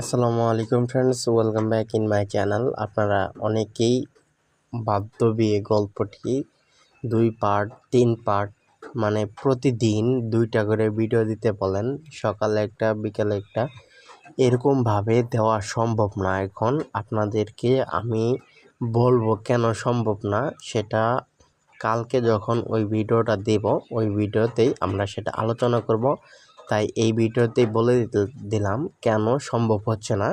আসসালামু আলাইকুম friends welcome back in my channel আপনারা অনেকেই বাদ্য বিয়ে গল্পটি দুই পার্ট তিন পার্ট মানে প্রতিদিন দুইটা করে ভিডিও দিতে বলেন। সকালে একটা, বিকালে একটা। এরকমভাবে দেওয়া সম্ভব না এখন। আপনাদেরকে আমি বলব কেন সম্ভব না, সেটা কালকে যখন ওই ভিডিওটা দেব, ওই ভিডিওতেই আমরা সেটা আলোচনা করব। তাই এই ভিডিওতেই বলে দিলাম কেন সম্ভব হচ্ছে না।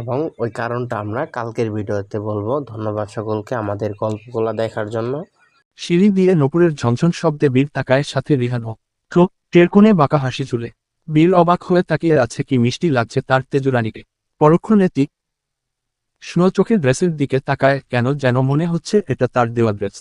এবং ওই কারণটা আমরা কালকের ভিডিওতে বলব। ধন্যবাদ সকলকে আমাদের গল্পগুলো দেখার জন্য। সিঁড়ি দিয়ে নপুরের ঝনঝন শব্দে বীর তাকায় সাথে রিহানো চোখ টেরকোণে বাঁকা হাসি চুলে বীর অবাক হয়ে তাকিয়ে আছে কি মিষ্টি লাগছে তার তেজুরানিকে। পরক্ষণে তিক স্নো চোখের ড্রেসের দিকে তাকায় কেন যেন মনে হচ্ছে এটা তার দেওয়া ড্রেস।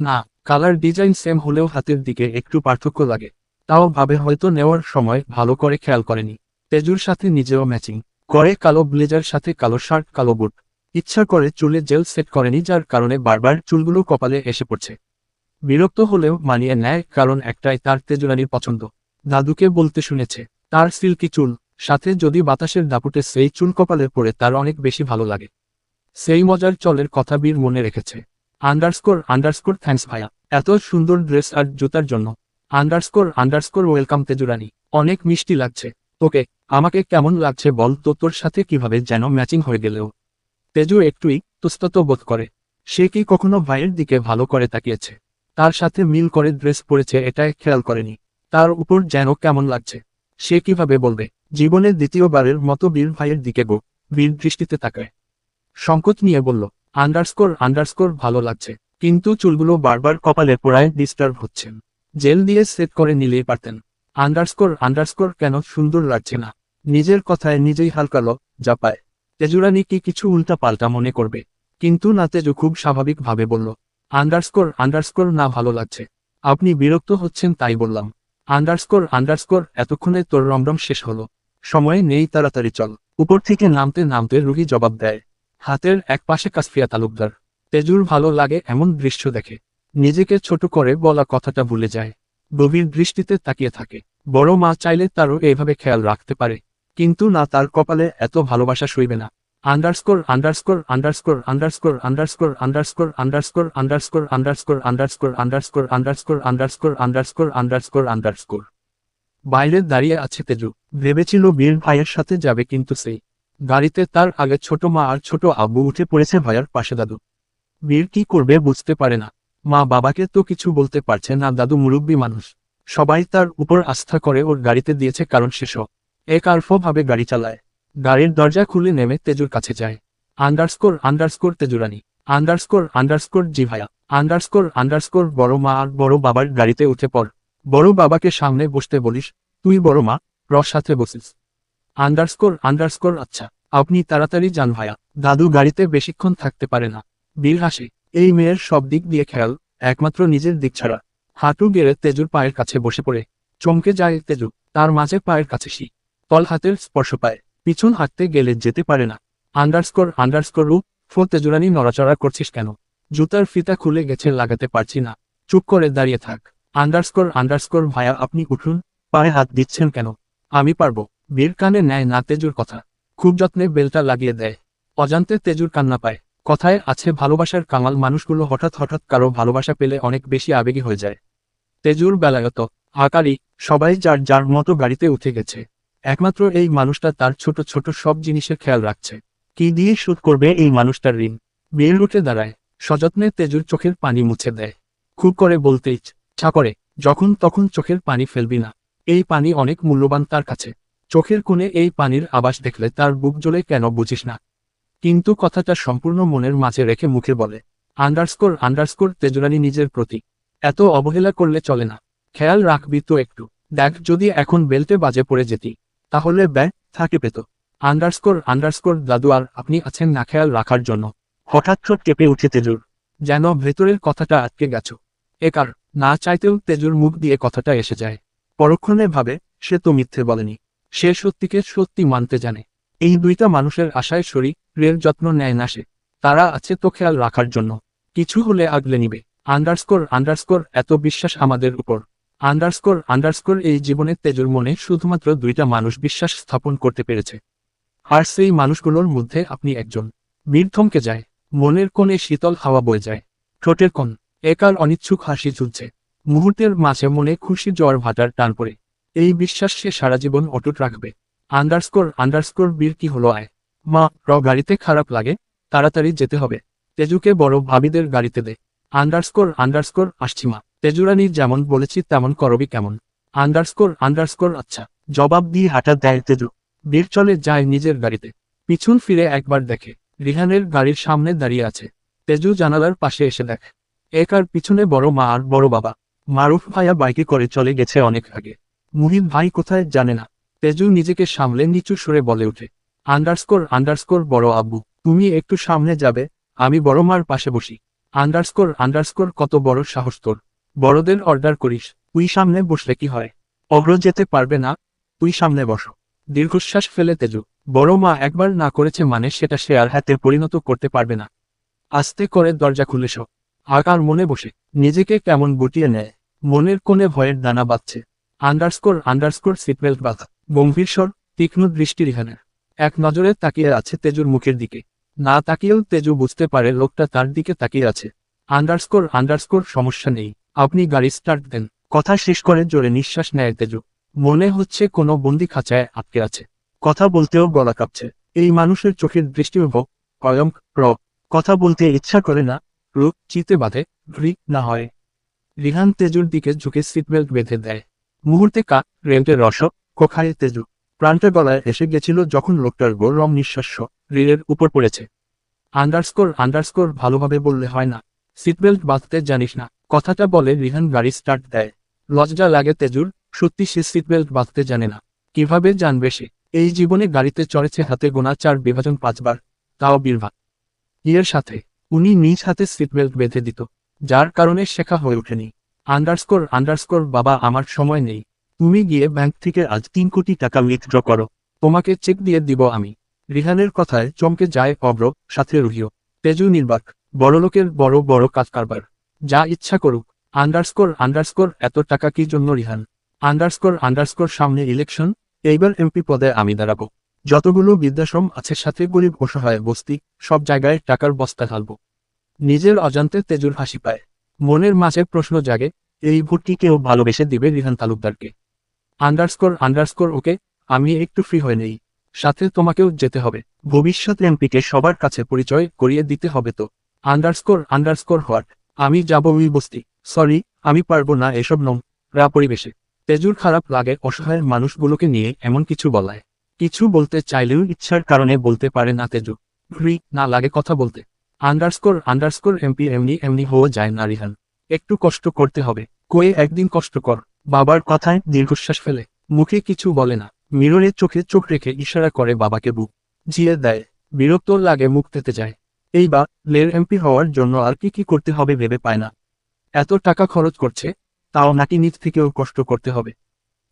না, কালার ডিজাইন সেম হলেও হাতের দিকে একটু পার্থক্য লাগে। তাও ভাবে হয়তো নেওয়ার সময় ভালো করে খেয়াল করেনি। তেজুর সাথে নিজেও ম্যাচিং। করে কালো ব্লেজার সাথে কালো শার্ট, কালো বুট। ইচ্ছা করে চুলে জেল সেট করেনি, যার কারণে বারবার চুলগুলো কপালে এসে পড়ছে। বিরক্ত হলেও মানিয়ে নেয়, কারণ একটাই তার তেজুরানির পছন্দ। দাদুকে বলতে শুনেছে, তার সিল্কি চুল। সাথে যদি বাতাসের দাপুটে সেই চুল কপালে পড়ে, তার অনেক বেশি ভালো লাগে। সেই মজার চলের কথা বীর মনে রেখেছে। আন্ডারস্কোর আন্ডারস্কোর, থ্যাঙ্কস ভাইয়া। এত সুন্দর ড্রেস আর জুতার জন্য। Underscore underscore welcome Tejurani. অনেক মিষ্টি লাগছে। তোকে, আমাকে কেমন লাগছে বল তো তোর সাথে কীভাবে যেন ম্যাচিং হয়ে গেলেও। তেজু একটুই তুস্তত বোধ করে। সে কি কখনো ভাইয়ের দিকে ভালো করে তাকিয়েছে? তার সাথে মিল করে ড্রেস পরেছে এটাই খেয়াল করেনি। তার উপর যেন কেমন লাগছে। সে কীভাবে বলবে জীবনের দ্বিতীয়বারের মতো বীর ভাইয়ের দিকে গো, বীর দৃষ্টিতে তাকায়। সংকোচ নিয়ে বলল আন্ডারস্কোর আন্ডারস্কোর ভালো লাগছে। কিন্তু চুলগুলো বারবার কপালে পোড়ায় ডিস্টার্ব হচ্ছেন জেল দিয়ে সেট করে নিলেই পারতেন। আন্ডারস্কোর আন্ডারস্কোর কেন সুন্দর লাগছে না? নিজের কথায় নিজেই হালকালো যা পায়। তেজুরানি কি কিছু উল্টা পাল্টা মনে করবে? কিন্তু না তেজু খুব স্বাভাবিকভাবে বলল, আন্ডারস্কোর আন্ডারস্কোর না ভালো লাগছে। আপনি বিরক্ত হচ্ছেন তাই বললাম। আন্ডারস্কোর আন্ডারস্কোর, এতক্ষণে তোর রমরম শেষ হলো। সময় নেই তাড়াতাড়ি চল। উপর থেকে নামতে নামতে রুগী জবাব দেয়, হাতের এক পাশে কাসফিয়া তালুকদার। তেজুর ভালো লাগে এমন দৃশ্য দেখে। নিজেকে ছোট করে বলা কথাটা ভুলে যায় গভীর দৃষ্টিতে তাকিয়ে থাকে বড় মা চাইলে তারও এইভাবে খেয়াল রাখতে পারে কিন্তু না তার কপালে এত ভালোবাসা সইবে না underscore underscore underscore underscore underscore underscore underscore underscore underscore underscore underscore underscore underscore underscore underscore underscore বাইরে দাঁড়িয়ে আছে তেজু ভেবেছিল বীর ভাইয়ের সাথে যাবে কিন্তু সেই গাড়িতে তার আগে ছোট মা আর ছোট আব্বু উঠে পড়েছে ভাইয়ার পাশে দাদু বীর কি করবে বুঝতে পারে না মা বাবাকে তো কিছু বলতে পারছে না, দাদু মুরব্বী মানুষ। সবাই তার উপর আস্থা করে ওর গাড়িতে দিয়েছে কারণ শেষ এক ভাবে গাড়ি চালায়। গাড়ির দরজা খুলে নেমে তেজুর কাছে যায়। Underscore underscore Tejurani. Underscore underscore জি ভাইয়া আন্ডারস্কোর আন্ডারস্কোর বড় মা আর বড় বাবার গাড়িতে উঠে পড়। বড় বাবাকে সামনে বসতে বলিস, তুই বড় মা, রস সাথে বসিস। আন্ডারস্কোর আন্ডারস্কোর আচ্ছা আপনি তাড়াতাড়ি যান ভাইয়া দাদু গাড়িতে বেশিক্ষণ থাকতে পারে না। বীর হাসে। এই মেয়ের সব দিক দিয়ে খেয়াল, একমাত্র নিজের দিক ছাড়া। হাঁটু গেড়ে তেজুর পায়ের কাছে বসে পড়ে। চমকে যায় তেজু, তার মাঝে পায়ের কাছে শি তল হাতের স্পর্শ পায়। পিছন হাঁটতে গেলে যেতে পারে না। আন্ডারস্কোর আন্ডারস্কোর রূপ, ফো তেজুরানি নড়াচড়া করছিস কেন? জুতার ফিতা খুলে গেছে, লাগাতে পারছি না। চুপ করে দাঁড়িয়ে থাক। আন্ডারস্কোর আন্ডারস্কোর ভায়া, আপনি উঠুন। পায়ে হাত দিচ্ছেন কেন? আমি পারব। বীর কানে নেয় না তেজুর কথা। খুব যত্নে বেলটা লাগিয়ে দেয়। অজান্তে তেজুর কান্না পায়। কথায় আছে, ভালোবাসার কামাল মানুষগুলো হঠাৎ হঠাৎ কারও ভালোবাসা পেলে অনেক বেশি আবেগী হয়ে যায়। তেজুর বেলায়ত আকারি, সবাই যার যার মতো গাড়িতে উঠে গেছে। একমাত্র এই মানুষটা তার ছোট ছোট সব জিনিসের খেয়াল রাখছে। কি দিয়ে শুট করবে এই মানুষটার ঋণ? বিয়ের উঠে দাঁড়ায়, সযত্নে তেজুর চোখের পানি মুছে দেয়। খুব করে বলতে ইচ্ছা করে, যখন তখন চোখের পানি ফেলবি না। এই পানি অনেক মূল্যবান তার কাছে। চোখের কোণে এই পানির আবাস দেখলে তার বুক জ্বলে কেন বুঝিস না। কিন্তু কথাটা সম্পূর্ণ মনের মাঝে রেখে মুখে বলে আন্ডারস্কোর আন্ডারস্কোর তেজুরানি নিজের প্রতি। এত অবহেলা করলে চলে না। খেয়াল রাখবি তো একটু। দেখ যদি এখন বেল্টে বাজে পড়ে যেতি তাহলে ব্যাগ থাকে পেত। আন্ডারস্কোর আন্ডারস্কোর দাদু আর আপনি আছেন না খেয়াল রাখার জন্য। হঠাৎ ছোট কেঁপে উঠে তেজুর। যেন ভেতরের কথাটা আটকে গেছ। একার না চাইতেও তেজুর মুখ দিয়ে কথাটা এসে যায়। পরক্ষণে ভাবে সে তো মিথ্যে বলেনি। সে সত্যিকে সত্যি মানতে জানে। এই দুইটা মানুষের আশায় শরীরের যত্ন নেয় না সে। তারা আছে তো খেয়াল রাখার জন্য। কিছু হলে আগলে নিবে। আন্ডারস্কোর আন্ডারস্কোর, এত বিশ্বাস আমাদের উপর। আন্ডারস্কোর আন্ডারস্কোর এই জীবনের তেজুর মনে শুধুমাত্র দুইটা মানুষ বিশ্বাস স্থাপন করতে পেরেছে। আর সেই মানুষগুলোর মধ্যে আপনি একজন। বীর থমকে যায়। মনের কোণে শীতল হাওয়া বয়ে যায়। ঠোঁটের কোণ। একার অনিচ্ছুক হাসি ঝুলছে। মুহূর্তের মাঝে মনে খুশি জ্বর ভাটার টান পড়ে। এই বিশ্বাস সে সারা জীবন অটুট রাখবে। আন্ডারস্কোর আন্ডারস্কোর বীর কি হলো আয়? মা, র গাড়িতে খারাপ লাগে? তাড়াতাড়ি যেতে হবে। তেজুকে বড় ভাবিদের গাড়িতে দে। আন্ডারস্কোর আন্ডারস্কোর, আসছি মা। তেজুরানি যেমন বলেছি, তেমন করবি কেমন? আন্ডারস্কোর আন্ডারস্কোর আচ্ছা। জবাব দিয়ে হাঁটা দেয় তেজু। বীর চলে যায় নিজের গাড়িতে। পিছন ফিরে একবার দেখে। রিহানের গাড়ির সামনে দাঁড়িয়ে আছে। তেজু জানালার পাশে এসে দেখে। একার পিছনে বড় মা আর বড় বাবা। মারুফ ভাইয়া বাইকে করে চলে গেছে অনেক আগে। মুহিত ভাই কোথায় জানে না। তেজু নিজেকে সামলে নিচু সুরে বলে উঠে আন্ডারস্কোর আন্ডারস্কোর, বড় আব্বু, তুমি একটু সামনে যাবে, আমি বড় মার পাশে বসি। আন্ডারস্কোর আন্ডারস্কোর, কত বড় সাহস তোর। বড়দের অর্ডার করিস, তুই সামনে বসলে কি হয়? অগ্র যেতে পারবে না, তুই সামনে বসো। দীর্ঘশ্বাস ফেলে তেজু বড় মা একবার না করেছে মানে সেটা সে আর হাতে পরিণত করতে পারবে না। আস্তে করে দরজা খুলে সব আকার মনে বসে, নিজেকে কেমন গুটিয়ে নেয়, মনের কোণে ভয়ের দানা বাঁধছে। আন্ডারস্কোর আন্ডারস্কোর, সিটবেল্ট বাঁধা। গম্ভীর স্বর, তীক্ষ্ণ দৃষ্টি রিহানের এক নজরে তাকিয়ে আছে তেজুর মুখের দিকে। না তাকিয়েও তেজু বুঝতে পারে লোকটা তার দিকে তাকিয়ে আছে। আন্ডারস্কোর আন্ডারস্কোর, সমস্যা নেই। আপনি গাড়ি স্টার্ট দেন। কথা শেষ করে জোরে নিঃশ্বাস নেয় তেজু। মনে হচ্ছে কোনো বন্দি খাঁচায় আটকে আছে। কথা বলতেও গলা কাঁপছে। এই মানুষের চোখের দৃষ্টি কয়ঙ্ক র। কথা বলতে ইচ্ছা করে না, রূপ চিতে বাঁধে ঘ্রি না হয়। রিহান তেজুর দিকে ঝুঁকে সিটবেল্ট বেঁধে দেয়। মুহূর্তে কা রেন্টের রস কোখায় তেজু প্রাণটা গলায় এসে গেছিল যখন লোকটার গৌরম নিঃশ্বাস রিলের উপর পড়েছে। আন্ডারস্কোর আন্ডারস্কোর ভালোভাবে বললে হয় না। সিটবেল্ট বাঁধতে জানিস না। কথাটা বলে রিহান গাড়ি স্টার্ট দেয়। লজ্জা লাগে তেজুর, সত্যি সে সিটবেল্ট বাঁধতে জানে না। কীভাবে জানবে সে? এই জীবনে গাড়িতে চড়েছে হাতে গোনা চার বিভাজন পাঁচবার। তাও বীরভা। ইয়ের সাথে। উনি নিজ হাতে সিটবেল্ট বেঁধে দিত। যার কারণে শেখা হয়ে ওঠেনি। আন্ডারস্কোর আন্ডারস্কোর, বাবা, আমার সময় নেই। তুমি গিয়ে ব্যাংক থেকে আজ তিন কোটি টাকা উইথড্র করো। তোমাকে চেক দিয়ে দিব আমি। রিহানের কথায় চমকে যায় অব্র সাথে রুহিও। তেজু নির্বাক, বড়লোকের বড় বড় কাজ কারবার। যা ইচ্ছা করুক আন্ডারস্কোর আন্ডারস্কোর এত টাকা কি জন্য রিহান? আন্ডারস্কোর আন্ডারস্কোর সামনে ইলেকশন এইবার এমপি পদে আমি দাঁড়াবো। যতগুলো বৃদ্ধাশ্রম আছে সাথে গরিব অসহায় বস্তি, সব জায়গায় টাকার বস্তা ঢালবো। নিজের অজান্তে তেজুর হাসি পায়। মনের মাঝে প্রশ্ন জাগে, এই ভোটটি কেউ ভালোবেসে দিবে রিহান তালুকদারকে? আন্ডারস্কোর আন্ডারস্কোর ওকে আমি একটু ফ্রি হয়ে নেই। সাথে তোমাকেও যেতে হবে। ভবিষ্যৎ এমপিকে সবার কাছে পরিচয় করিয়ে দিতে হবে তো। আন্ডারস্কোর আন্ডারস্কোর হোয়াট আমি যাব ওই বস্তি। সরি আমি পারব না এসব নম। রা পরিবেশে। তেজুর খারাপ লাগে অসহায় মানুষগুলোকে নিয়ে এমন কিছু বলায়। কিছু বলতে চাইলেও ইচ্ছার কারণে বলতে পারে না তেজু। ফ্রি না লাগে কথা বলতে। আন্ডারস্কোর আন্ডারস্কোর এমপি এমনি এমনি হয়ে যায় না রিহান। একটু কষ্ট করতে হবে। কয়ে একদিন কষ্ট কর। বাবার কথায় দীর্ঘশ্বাস ফেলে। মুখে কিছু বলে না। মিররের চোখে চোখ রেখে ইশারা করে বাবাকে বুক জিয়ে দেয়। বিরক্ত লাগে মুখ তেতে যায়। এই বা, লের এমপি হওয়ার জন্য আর কি কি করতে হবে ভেবে পায় না। এত টাকা খরচ করছে, তাও নাকি নিজ থেকেও কষ্ট করতে হবে।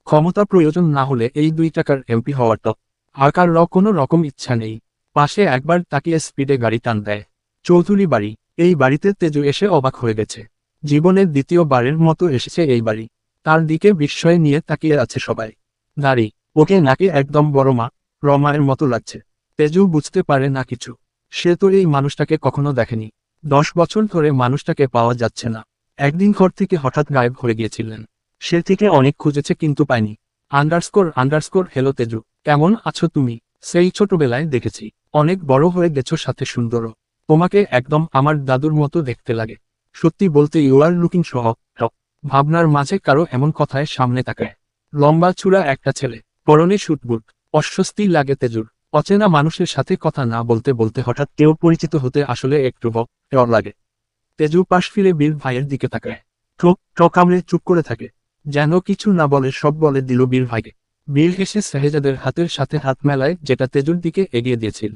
ক্ষমতা প্রয়োজন না হলে এই দুই টাকার এমপি হওয়ার তো আকার র কোনো রকম ইচ্ছা নেই। পাশে একবার তাকিয়ে স্পিডে গাড়ি টান দেয়। চৌধুরী বাড়ি। এই বাড়িতে তেজু এসে অবাক হয়ে গেছে। জীবনের দ্বিতীয়বারের মতো এসেছে এই বাড়ি। তার দিকে বিস্ময় নিয়ে তাকিয়ে আছে সবাই। দাঁড়ি ওকে নাকি একদম বড় মা, রমায়ের মতো লাগছে। তেজু বুঝতে পারে না কিছু। সে তো এই মানুষটাকে কখনো দেখেনি। দশ বছর ধরে মানুষটাকে পাওয়া যাচ্ছে না। একদিন ঘর থেকে হঠাৎ গায়েব হয়ে গিয়েছিলেন। সে থেকে অনেক খুঁজেছে কিন্তু পায়নি। আন্ডারস্কোর আন্ডারস্কোর হেলো তেজু, কেমন আছো তুমি? সেই ছোটবেলায় দেখেছি। অনেক বড় হয়ে গেছো সাথে সুন্দরও। তোমাকে একদম আমার দাদুর মতো দেখতে লাগে। সত্যি বলতে ইউ আর লুকিং সহ ভাবনার মাঝে কারও এমন কথায় সামনে তাকায়। লম্বা চূড়া একটা ছেলে, পরনে শুটবুট অস্বস্তি লাগে তেজুর, অচেনা মানুষের সাথে কথা না বলতে বলতে হঠাৎ কেউ পরিচিত হতে আসলে একটু ভয় লাগে। তেজু পাশ ফিরে বীর ভাইয়ের দিকে তাকায়। ঠোক ঠোক কামড়ে চুপ করে থাকে। যেন কিছু না বলে সব বলে দিল বীর ভাইকে। বীর হেসে শাহেজাদের হাতের সাথে হাত মেলায় যেটা তেজুর দিকে এগিয়ে দিয়েছিল।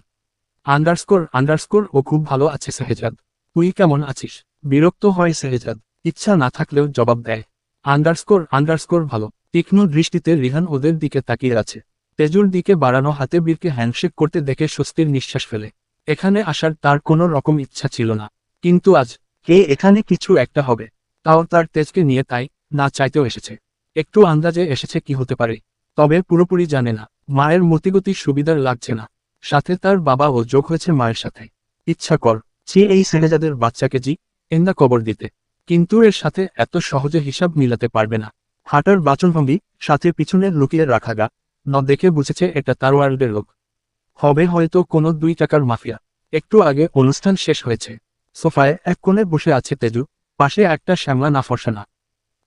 আন্ডারস্কোর আন্ডারস্কোর, ও খুব ভালো আছে শাহেজাদ। তুই কেমন আছিস? বিরক্ত হয় শাহেজাদ। ইচ্ছা না থাকলেও জবাব দেয়। আন্ডারস্কোর আন্ডারস্কোর ভালো। তীক্ষ্ণ দৃষ্টিতে রিহান ওদের দিকে তাকিয়ে আছে। তেজুর দিকে বাড়ানো হাতে বীরকে হ্যান্ডশেক করতে দেখে স্বস্তির নিঃশ্বাস ফেলে। এখানে আসার তার কোনো রকম ইচ্ছা ছিল না। কিন্তু আজ কে এখানে কিছু একটা হবে। তাও তার তেজকে নিয়ে তাই না চাইতেও এসেছে। একটু আন্দাজে এসেছে কি হতে পারে। তবে পুরোপুরি জানে না। মায়ের মতিগতি সুবিধার লাগছে না। সাথে তার বাবাও যোগ হয়েছে মায়ের সাথে। ইচ্ছা কর যে এই ছেলেজাদের বাচ্চাকে জি, এন্দা কবর দিতে। কিন্তু এর সাথে এত সহজে হিসাব মিলাতে পারবে না। হাঁটার বাচনভঙ্গি সাথে পিছনে লুকিয়ে রাখা গা, ন দেখে বুঝেছে এটা তার ওয়ার্ল্ডের লোক। হবে হয়তো কোনো দুই টাকার মাফিয়া। একটু আগে অনুষ্ঠান শেষ হয়েছে। সোফায় এক কোণে বসে আছে তেজু, পাশে একটা শ্যামলা না ফর্সা না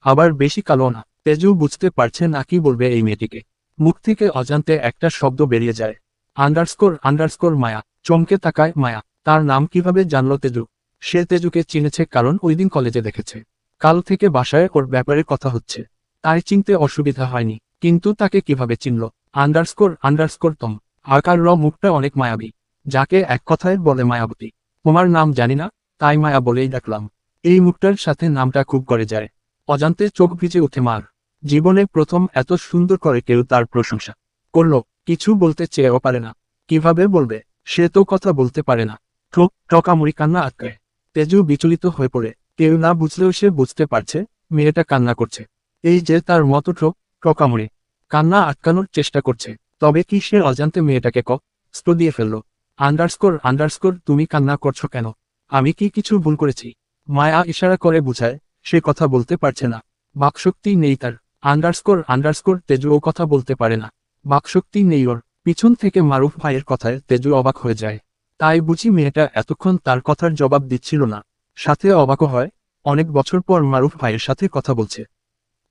আবার বেশি কালো না। তেজু বুঝতে পারছে না কি বলবে এই মেয়েটিকে। মুখ থেকে অজান্তে একটা শব্দ বেরিয়ে যায়। আন্ডারস্কোর আন্ডারস্কোর মায়া, চমকে তাকায় মায়া। তার নাম কীভাবে জানলো তেজু? সে তেজুকে চিনেছে কারণ ওই দিন কলেজে দেখেছে। কাল থেকে বাসায় ওর ব্যাপারে কথা হচ্ছে। তাই চিনতে অসুবিধা হয়নি, কিন্তু তাকে কীভাবে চিনল? আন্ডারস্কোর আন্ডারস্কোর তম। আকার র মুখটা অনেক মায়াবী। যাকে এক কথায় বলে মায়াবতী। তোমার নাম জানি না, তাই মায়া বলেই ডাকলাম। এই মুখটার সাথে নামটা খুব করে যায়। অজান্তে চোখ ভিজে উঠে মার। জীবনে প্রথম এত সুন্দর করে কেউ তার প্রশংসা করল, কিছু বলতে চেয়েও পারে না। কীভাবে বলবে? সে তো কথা বলতে পারে না। ঠোক টকামুড়ি কান্না আটকায়। তেজু বিচলিত হয়ে পড়ে। কেউ না বুঝলেও সে বুঝতে পারছে, মেয়েটা কান্না করছে। এই যে তার মতো ঠোক টকামুড়ি। কান্না আটকানোর চেষ্টা করছে। তবে কি সে অজান্তে মেয়েটাকে ক? স্টো দিয়ে ফেলল। আন্ডারস্কোর আন্ডারস্কোর, তুমি কান্না করছ কেন? আমি কি কিছু ভুল করেছি? মায়া ইশারা করে বুঝায়, সে কথা বলতে পারছে না। বাকশক্তি নেই তার। আন্ডারস্কোর আন্ডারস্কোর, তেজু ও কথা বলতে পারে না। বাকশক্তি নেই ওর। পিছন থেকে মারুফ ভাইয়ের কথায় তেজু অবাক হয়ে যায়। তাই বুঝি মেয়েটা এতক্ষণ তার কথার জবাব দিচ্ছিল না। সাথে অবাকও হয়, অনেক বছর পর মারুফ ভাইয়ের সাথে কথা বলছে।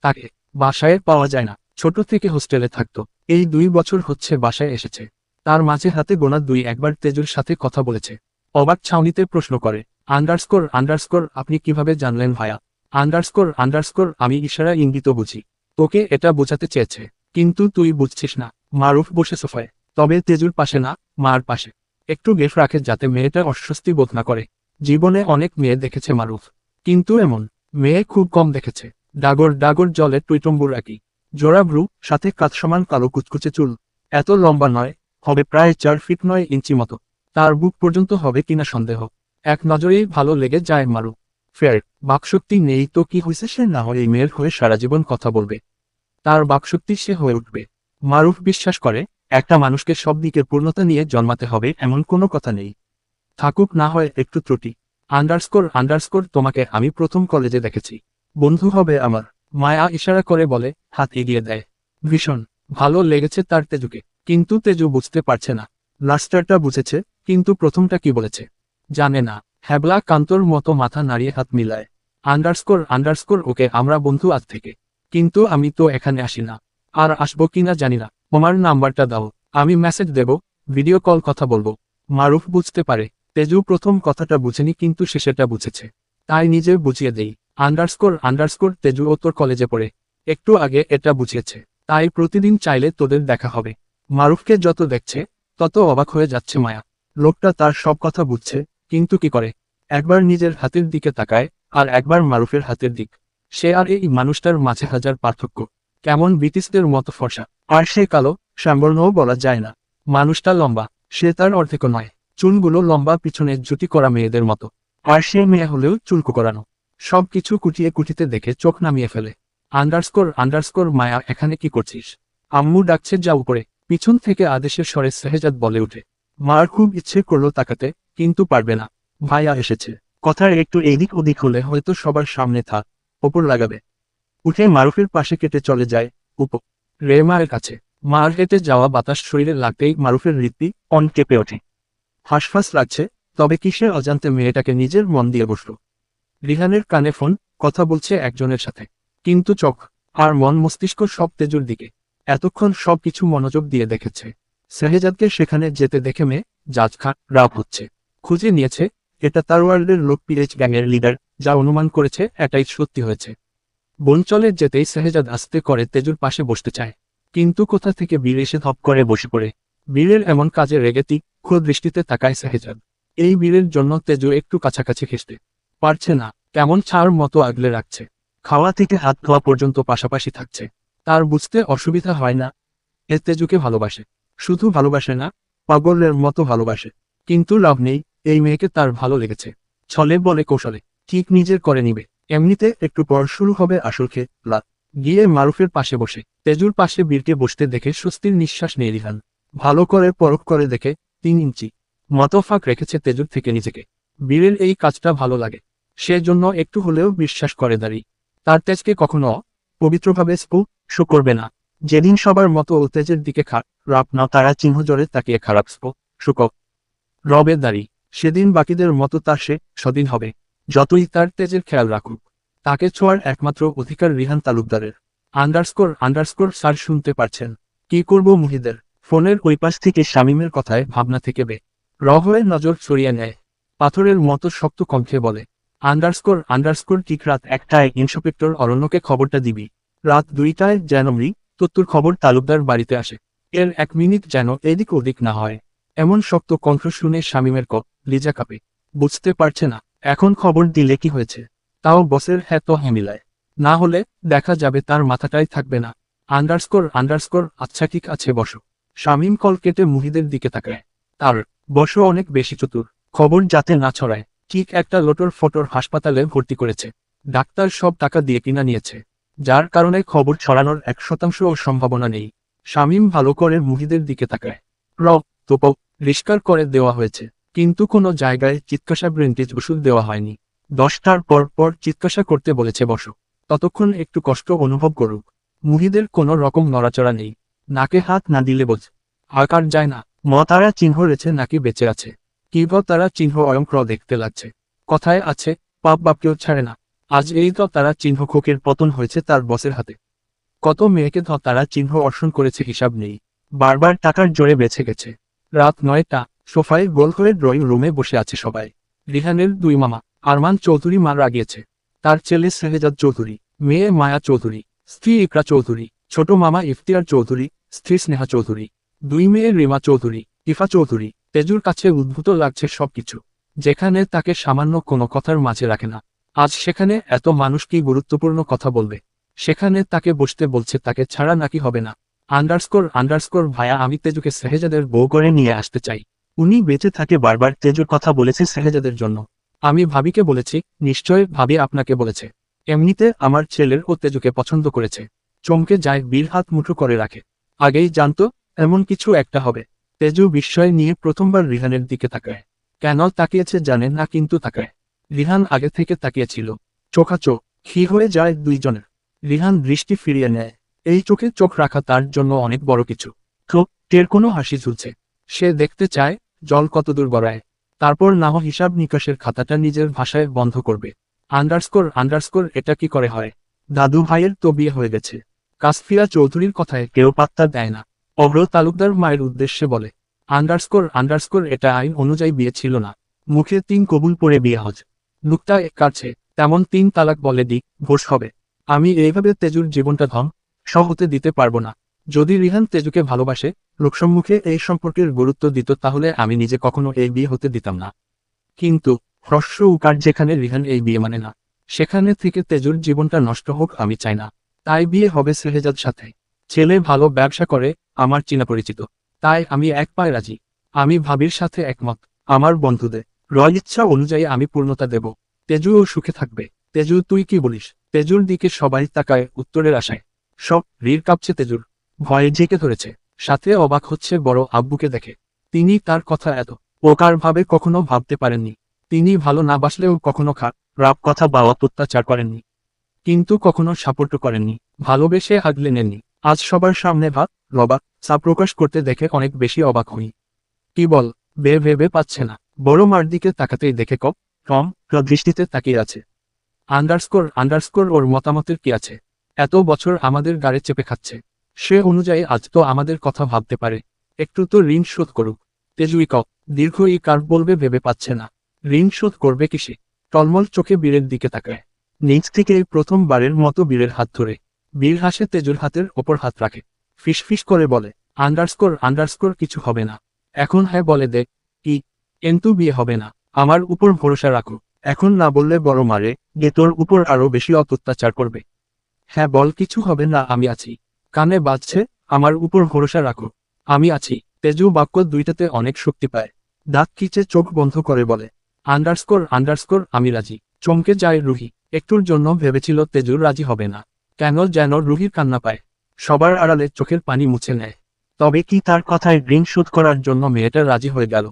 তাকে বাসায় পাওয়া যায় না, ছোট থেকে হোস্টেলে থাকতো। এই দুই বছর হচ্ছে বাসায় এসেছে। তার মাঝে হাতে গোনা দুই একবার তেজুর সাথে কথা বলেছে। অবাক ছাউনিতে প্রশ্ন করে, আন্ডারস্কোর আন্ডারস্কোর, আপনি কীভাবে জানলেন ভাইয়া? আন্ডারস্কোর আন্ডারস্কোর, আমি ইশারা ইঙ্গিত বুঝি। তোকে এটা বোঝাতে চেয়েছে, কিন্তু তুই বুঝছিস না। মারুফ বসে সোফায়, তবে তেজুর পাশে না, মার পাশে। একটু গেফ রাখে যাতে মেয়েটা অস্বস্তি বোধ না করে। জীবনে অনেক মেয়ে দেখেছে মারুফ। কিন্তু এমন মেয়ে খুব কম দেখেছে। ডাগর ডাগর জলে টুইটম্বুর রাখি জোড়া ভ্রু, সাথে কাত সমান কালো কুচকুচে চুল। এত লম্বা নয়, হবে প্রায় চার ফিট নয় ইঞ্চি মতো। তার বুক পর্যন্ত হবে কিনা সন্দেহ। এক নজরেই ভালো লেগে যায় মারু ফের, বাকশক্তি নেই তো কি হয়েছে সে? না হয় এই মেয়ের হয়ে সারা জীবন কথা বলবে। তার বাকশক্তি সে হয়ে উঠবে। মারুফ বিশ্বাস করে একটা মানুষকে সব দিকের পূর্ণতা নিয়ে জন্মাতে হবে এমন কোনো কথা নেই। থাকুক না হয় একটু ত্রুটি। আন্ডারস্কোর আন্ডারস্কোর, তোমাকে আমি প্রথম কলেজে দেখেছি। বন্ধু হবে আমার। মায়া ইশারা করে বলে, হাত এগিয়ে দেয়। ভীষণ। ভালো লেগেছে তার তেজুকে। কিন্তু তেজু বুঝতে পারছে না। লাস্টারটা বুঝেছে, কিন্তু প্রথমটা কি বলেছে? জানে না। হ্যাবলা কান্তর মতো মাথা নাড়িয়ে হাত মিলায়। আন্ডারস্কোর আন্ডারস্কোর, ওকে আমরা বন্ধু আজ থেকে। কিন্তু আমি তো এখানে আসি না। আর আসব কিনা জানি না। তোমার নাম্বারটা দাও, আমি মেসেজ দেব ভিডিও কল কথা বলব। মারুফ বুঝতে পারে, তেজু প্রথম কথাটা বুঝেনি কিন্তু সে সেটা বুঝেছে। তাই নিজে বুঝিয়ে দেই আন্ডারস্কোর আন্ডারস্কোর তেজু ও তোর কলেজে পড়ে। একটু আগে এটা বুঝিয়েছে, তাই প্রতিদিন চাইলে তোদের দেখা হবে। মারুফকে যত দেখছে, তত অবাক হয়ে যাচ্ছে মায়া। লোকটা তার সব কথা বুঝছে, কিন্তু কি করে? একবার নিজের হাতের দিকে তাকায়, আর একবার মারুফের হাতের দিক। সে আর এই মানুষটার মাঝে হাজার পার্থক্য। কেমন ব্রিটিশদের মতো ফর্সা। আর সে কালো, শ্যামবর্ণও বলা যায় না। মানুষটা লম্বা, সে তার অর্ধেকও নয়। চুলগুলো লম্বা পিছনে জুটি করা মেয়েদের মতো। আর সে মেয়ে হলেও চুলকো করানো। সব কিছু কুটিয়ে কুটিতে দেখে চোখ নামিয়ে ফেলে। আন্ডারস্কোর আন্ডারস্কোর, মায়া, এখানে কি করছিস? আম্মু ডাকছে যা উপরে। পিছন থেকে আদেশের স্বরে সেহেজাদ বলে উঠে। মার খুব ইচ্ছে করল তাকাতে, কিন্তু পারবে না। ভাইয়া এসেছে। কথার একটু এদিক ওদিক হলে হয়তো সবার সামনে থাক, ওপর লাগাবে। উঠে মারুফের পাশে কেটে চলে যায় উপ রে মায়ের কাছে। মার হেঁটে যাওয়া বাতাস শরীরে লাগতেই মারুফের রীতি অন কেঁপে ওঠে। হাঁসফাঁস লাগছে, তবে কিসের অজান্তে মেয়েটাকে নিজের মন দিয়ে বসল। রিহানের কানে ফোন, কথা বলছে একজনের সাথে। কিন্তু চোখ আর মন মস্তিষ্ক সব তেজুর দিকে। এতক্ষণ সব কিছু মনোযোগ দিয়ে দেখেছে। সেহেজাদকে সেখানে যেতে দেখে মেয়ে জাজ খান রাব হচ্ছে। খুঁজে নিয়েছে, এটা তার ওয়ার্ল্ডের লোক পিএইচ গ্যাংয়ের লিডার, যা অনুমান করেছে এটাই সত্যি হয়েছে। বনচলে যেতেই সেহেজাদ আস্তে করে তেজুর পাশে বসতে চায়। কিন্তু কোথা থেকে বীর এসে ধপ করে বসে পড়ে? বীরের এমন কাজে রেগে তীক্ষ্ণ দৃষ্টিতে তাকায় সেহেজাদ এই বীরের জন্য তেজু একটু কাছাকাছি খেসতে। পারছে না, কেমন ছাড় মতো আগলে রাখছে। খাওয়া থেকে হাত ধোয়া পর্যন্ত পাশাপাশি থাকছে। তার বুঝতে অসুবিধা হয় না। এ তেজুকে ভালোবাসে। শুধু ভালোবাসে না, পাগলের মতো ভালোবাসে। কিন্তু লাভ নেই, এই মেয়েকে তার ভালো লেগেছে। ছলে বলে কৌশলে, ঠিক নিজের করে নিবে। এমনিতে একটু পর শুরু হবে আসল খেলা গিয়ে মারুফের পাশে বসে। তেজুর পাশে বীরকে বসতে দেখে স্বস্তির নিঃশ্বাস নিয়ে রিহান। ভালো করে পরখ করে দেখে তিন ইঞ্চি। মতফাক রেখেছে তেজুর থেকে নিজেকে। বীরের এই কাজটা ভালো লাগে। সেজন্য একটু হলেও বিশ্বাস করে দাঁড়ি। তার তেজকে কখনো পবিত্রভাবে স্পর্শ করবে না। যেদিন সবার মতো ও তেজের দিকে খারাপ না, তারা চিহ্ন জোরে তাকিয়ে খারাপ স্পর্শ রবের দাড়ি। সেদিন বাকিদের মতো তার সে সদিন হবে। যতই তার তেজের খেয়াল রাখুক, তাকে ছোঁয়ার একমাত্র অধিকার রিহান তালুকদারের। আন্ডারস্কোর আন্ডারস্কোর স্যার শুনতে পারছেন। কি করব মুহিদের? ফোনের ওই পাশ থেকে শামিমের কথায় ভাবনা থেকে বে। রহয়ের নজর সরিয়ে নেয়। পাথরের মতো শক্ত কণ্ঠে বলে, আন্ডারস্কোর আন্ডারস্কোর, ঠিক রাত একটায় ইন্সপেক্টর অরণ্যকে খবরটা দিবি। রাত দুইটায় যেন মৃ তত্তুর খবর তালুকদার বাড়িতে আসে। এর এক মিনিট যেন এদিক ওদিক না হয়। এমন শক্ত কণ্ঠ শুনে শামিমের কপ লিজা কাপে। বুঝতে পারছে না। এখন খবর দিলে কি হয়েছে? তাও বসের হ্যাঁ তো হেমিলায়। না হলে দেখা যাবে তার মাথাটাই থাকবে না। আন্ডারস্কোর আন্ডারস্কোর আচ্ছা ঠিক আছে বসো। শামিম কল কেটে মুহিদের দিকে তাকায়। তার বসো অনেক বেশি চতুর। খবর যাতে না ছড়ায়, ঠিক একটা লোটর ফটোর হাসপাতালে ভর্তি করেছে। ডাক্তার সব টাকা দিয়ে কিনা নিয়েছে। যার কারণে খবর ছড়ানোর এক শতাংশ সম্ভাবনা নেই। শামিম ভালো করে মুহিদের দিকে তাকায়। র তোপ করে দেওয়া হয়েছে। কিন্তু কোনো জায়গায় চিৎকাসা ব্রেন্টেজ ওষুধ দেওয়া হয়নি। দশটার পর পর চিৎকাসা করতে বলেছে বসো, ততক্ষণ একটু কষ্ট অনুভব করুক। মুহিদের কোনো রকম নড়াচড়া নেই। নাকে হাত না দিলে বোঝ আকার যায় না। ম তারা চিহ্ন রেছে নাকি বেঁচে আছে। কিব তারা চিহ্ন অয়ংক্র দেখতে লাগছে। কথায় আছে, পাপ বাপ বাপকেও ছাড়ে না। আজ এই তো তারা চিহ্ন খোকের পতন হয়েছে তার বসের হাতে। কত মেয়েকে ধ তারা চিহ্ন অর্জন করেছে হিসাব নেই। বারবার টাকার জোরে বেঁচে গেছে। রাত নয়টা সোফায় গোল করে ড্রয়িং রুমে বসে আছে সবাই। রিহানের দুই মামা, আরমান চৌধুরী মারা রাগিয়েছে তার ছেলে সেহেজাদ চৌধুরী, মেয়ে মায়া চৌধুরী, স্ত্রী ইকরা চৌধুরী, ছোট মামা ইফতিয়ার চৌধুরী, স্ত্রী স্নেহা চৌধুরী, দুই মেয়ে রিমা চৌধুরী, ইফা চৌধুরী, তেজুর কাছে উদ্ভূত লাগছে সবকিছু। যেখানে তাকে সামান্য কোনো কথার মাঝে রাখে না। আজ সেখানে এত মানুষ কি গুরুত্বপূর্ণ কথা বলবে? সেখানে তাকে বসতে বলছে তাকে ছাড়া নাকি হবে না। আন্ডারস্কোর আন্ডারস্কোর ভায়া, আমি তেজুকে সেহেজাদের বউ করে নিয়ে আসতে চাই। উনি বেঁচে থাকে বারবার তেজুর কথা বলেছে সেহেজাদের জন্য। আমি ভাবিকে বলেছি, নিশ্চয় ভাবি আপনাকে বলেছে। এমনিতে আমার ছেলের ও তেজুকে পছন্দ করেছে। চমকে যায় বীর হাত মুঠো করে রাখে। আগেই জানতো, এমন কিছু একটা হবে। তেজু বিস্ময় নিয়ে প্রথমবার রিহানের দিকে তাকায়। কেন তাকিয়েছে জানে না, কিন্তু তাকায়। রিহান আগে থেকে তাকিয়েছিল। চোখাচোখ খি হয়ে যায় দুইজনের? রিহান দৃষ্টি ফিরিয়ে নেয়। এই চোখে চোখ রাখা তার জন্য অনেক বড় কিছু। চোখ টের কোনো হাসি ঝুলছে। সে দেখতে চায় জল কতদূর গড়ায়? তারপর নাহ হিসাব নিকাশের খাতাটা নিজের ভাষায় বন্ধ করবে। আন্ডারস্কোর আন্ডারস্কোর, এটা কি করে হয়? দাদু ভাইয়ের তো বিয়ে হয়ে গেছে। কাসফিয়া চৌধুরীর কথায় কেউ পাত্তা দেয় না। অগ্র তালুকদার মায়ের উদ্দেশ্যে বলে, আন্ডারস্কোর আন্ডারস্কোর, এটা আইন অনুযায়ী বিয়ে ছিল না। মুখে তিন কবুল পরে বিয়ে হজ। নুকটা এক কাটছে তেমন তিন তালাক বলে দিক ভোস হবে। আমি এইভাবে তেজুর জীবনটা ধন সহ হতে দিতে পারব না। যদি রিহান তেজুকে ভালোবাসে লোকসম্মুখে এই সম্পর্কের গুরুত্ব দিত, তাহলে আমি নিজে কখনো এই বিয়ে হতে দিতাম না। কিন্তু, হ্রস্ব উকার যেখানে রিহান এই বিয়ে মানে না, সেখানে থেকে তেজুর জীবনটা নষ্ট হোক আমি চাই না। তাই বিয়ে হবে সেহেজাদ সাথে। ছেলে ভালো ব্যবসা করে, আমার চিনা পরিচিত। তাই আমি এক পায়ে রাজি। আমি ভাবির সাথে একমত। আমার বন্ধুদের। রয় ইচ্ছা অনুযায়ী আমি পূর্ণতা দেব। তেজুও সুখে থাকবে। তেজু, তুই কি বলিস? তেজুর দিকে সবাই তাকায় উত্তরের আশায়। সব রির কাঁপছে তেজুর। ভয়ে জেকে ধরেছে। সাথে অবাক হচ্ছে বড় আব্বুকে দেখে। তিনি তার কথা এত প্রকার ভাবে কখনো ভাবতে পারেননি। তিনি ভালো না বাসলেও কখনো খা রাব কথা বা অত্যাচার করেননি। কিন্তু কখনো সাপোর্ট করেননি। ভালোবেসে আগলে নেননি। আজ সবার সামনে ভাত রবা সা প্রকাশ করতে দেখে অনেক বেশি অবাক হই। কি বল? বে ভেবে পাচ্ছে না। বড় মার দিকে তাকাতেই দেখে কপ টম দৃষ্টিতে তাকিয়ে আছে। আন্ডারস্কোর আন্ডারস্কোর ওর মতামতের কি আছে? এত বছর আমাদের গাড়ে চেপে খাচ্ছে। সে অনুযায়ী আজ তো আমাদের কথা ভাবতে পারে। একটু তো ঋণ শোধ করুক। তেজুই কক দীর্ঘ ই কার বলবে ভেবে পাচ্ছে না। ঋণ শোধ করবে কিসে? টলমল চোখে বীরের দিকে তাকায়। নিচ থেকে এই প্রথমবারের মতো বীরের হাত ধরে। বীর হাসে তেজুর হাতের ওপর হাত রাখে। ফিসফিস করে বলে, আন্ডারস্কোর আন্ডারস্কোর কিছু হবে না। এখন হ্যাঁ বলে দে, কি? কিন্তু বিয়ে হবে না। আমার উপর ভরসা রাখো। এখন না বললে বড় মারে গে তোর উপর আরও বেশি অত্যাচার করবে। হ্যাঁ বল, কিছু হবে না, আমি আছি। কানে বাজছে, আমার উপর ভরসা রাখো। আমি আছি। তেজু বাক্য দুইটাতে অনেক শক্তি পায়। দাঁত কিচে চোখ বন্ধ করে বলে, আন্ডারস্কোর আন্ডারস্কোর, আমি রাজি। চমকে যায় রুহি। একটুর জন্য ভেবেছিল তেজুর রাজি হবে না। কেন যেন রুহির কান্না পায়। সবার আড়ালে চোখের পানি মুছে নেয়। তবে কি তার কথায় ঋণ শোধ করার জন্য মেয়েটা রাজি হয়ে গেল?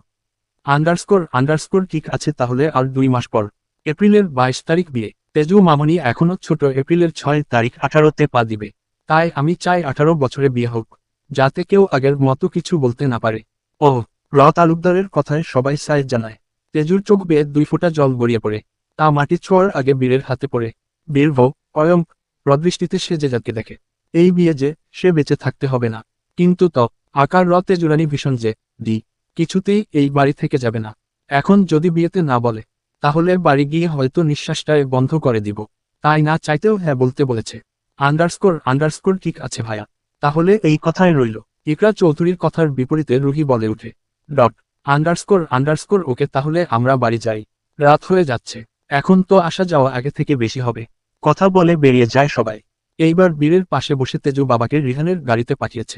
আন্ডারস্কোর আন্ডারস্কোর ঠিক আছে তাহলে আর দুই মাস পর। এপ্রিলের বাইশ তারিখ বিয়ে। তেজু মামনি এখনও ছোট। এপ্রিলের ছয় তারিখ আঠারোতে পা দিবে। তাই আমি চাই আঠারো বছরে বিয়ে হোক, যাতে কেউ আগের মতো কিছু বলতে না পারে। ও র তালুকদারের কথায় সবাই সায় জানায়। তেজুর চোখ বেয়ে দুই ফোঁটা জল গড়িয়ে পড়ে। তা মাটি ছোঁয়ার আগে বীরের হাতে পড়ে। বীর বউ অয়ম রদৃষ্টিতে সে যে যাকে দেখে, এই বিয়ে যে সে বেঁচে থাকতে হবে না। কিন্তু ত, আকার র তেজুরানি ভীষণ যে, দি, কিছুতেই এই বাড়ি থেকে যাবে না। এখন যদি বিয়েতে না বলে, তাহলে বাড়ি গিয়ে হয়তো নিঃশ্বাসটায় বন্ধ করে দিব। তাই না চাইতেও হ্যাঁ বলতে বলেছে। আন্ডারস্কোর আন্ডারস্কোর ঠিক আছে ভাইয়া। তাহলে এই কথাই রইল। ইকরা চৌধুরীর কথার বিপরীতে রুহি বলে উঠে, ডট, আন্ডারস্কোর আন্ডারস্কোর, ওকে তাহলে আমরা বাড়ি যাই। রাত হয়ে যাচ্ছে, এখন তো আসা যাওয়া আগে থেকে বেশি হবে। কথা বলে বেরিয়ে যায় সবাই। এইবার বীরের পাশে বসে তেজু বাবাকে রিহানের গাড়িতে পাঠিয়েছে।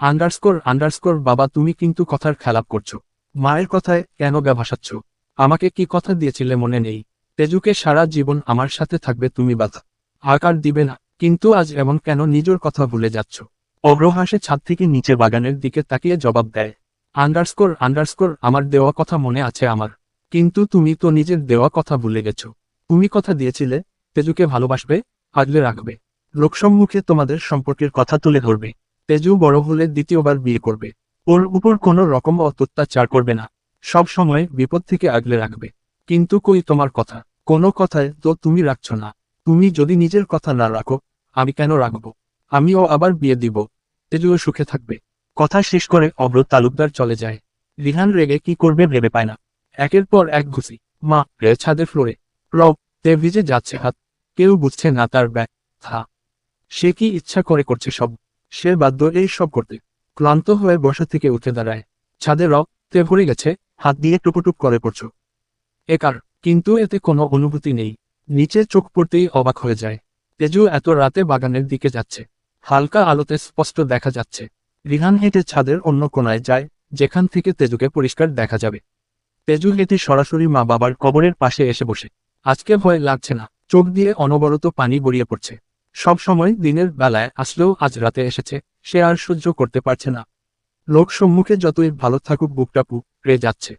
আন্ডারস্কোর আন্ডারস্কোর, বাবা, তুমি কিন্তু কথার খেলাপ করছ। মায়ের কথায় কেন গা ভাসাচ্ছ? আমাকে কি কথা দিয়েছিলে মনে নেই। তেজুকে সারা জীবন আমার সাথে থাকবে তুমি বাধা। আকার দিবে না, কিন্তু আজ এমন কেন নিজের কথা ভুলে যাচ্ছ? অগ্রহাসে ছাদ থেকে নিচে বাগানের দিকে তাকিয়ে জবাব দেয়, আন্ডারস্কোর আন্ডারস্কোর, আমার দেওয়া কথা মনে আছে আমার। কিন্তু তুমি তো নিজের দেওয়া কথা ভুলে গেছো। তুমি কথা দিয়েছিলে, তেজুকে ভালোবাসবে, আগলে রাখবে। লোকসম্মুখে তোমাদের সম্পর্কের কথা তুলে ধরবে। তেজু বড় হলে দ্বিতীয়বার বিয়ে করবে। ওর উপর কোনো রকম অত্যাচার করবে না। সব সময় বিপদ থেকে আগলে রাখবে। কিন্তু কই তোমার কথা? কোনো কথায় তো তুমি রাখছো না। তুমি যদি নিজের কথা না রাখো, আমি কেন রাখব? আমিও আবার বিয়ে দিব। তেজুও সুখে থাকবে। কথা শেষ করে অব্র তালুকদার চলে যায়। রিহান রেগে কি করবে ভেবে পায় না। একের পর এক ঘুষি। মা, রে ছাদের ফ্লোরে। রব, তে ভিজে যাচ্ছে হাত। কেউ বুঝছে না তার ব্যাগ থা সে কি ইচ্ছা করে করছে সব। সে বাধ্য এই সব করতে। ক্লান্ত হয়ে বসা থেকে উঠে দাঁড়ায়। ছাদে রব তে ভরে গেছে, হাত দিয়ে টুকুটুক করে পড়ছ। একার কিন্তু এতে কোনো অনুভূতি নেই। নিচে চোখ পড়তেই অবাক হয়ে যায়। তেজু এত রাতে বাগানের দিকে যাচ্ছে। হালকা আলোতে স্পষ্ট দেখা যাচ্ছে। রিহান হেঁটে ছাদের অন্য কোনায় যায়, যেখান থেকে তেজুকে পরিষ্কার দেখা যাবে। তেজু হেঁটে সরাসরি মা বাবার কবরের পাশে এসে বসে। আজকে ভয় লাগছে না। চোখ দিয়ে অনবরত পানি গড়িয়ে পড়ছে। সব সময় দিনের বেলায় আসলেও আজ রাতে এসেছে, সে আর সহ্য করতে পারছে না। লোক সম্মুখে যতই ভালো থাকুক বুকটা পুকড়ে যাচ্ছে।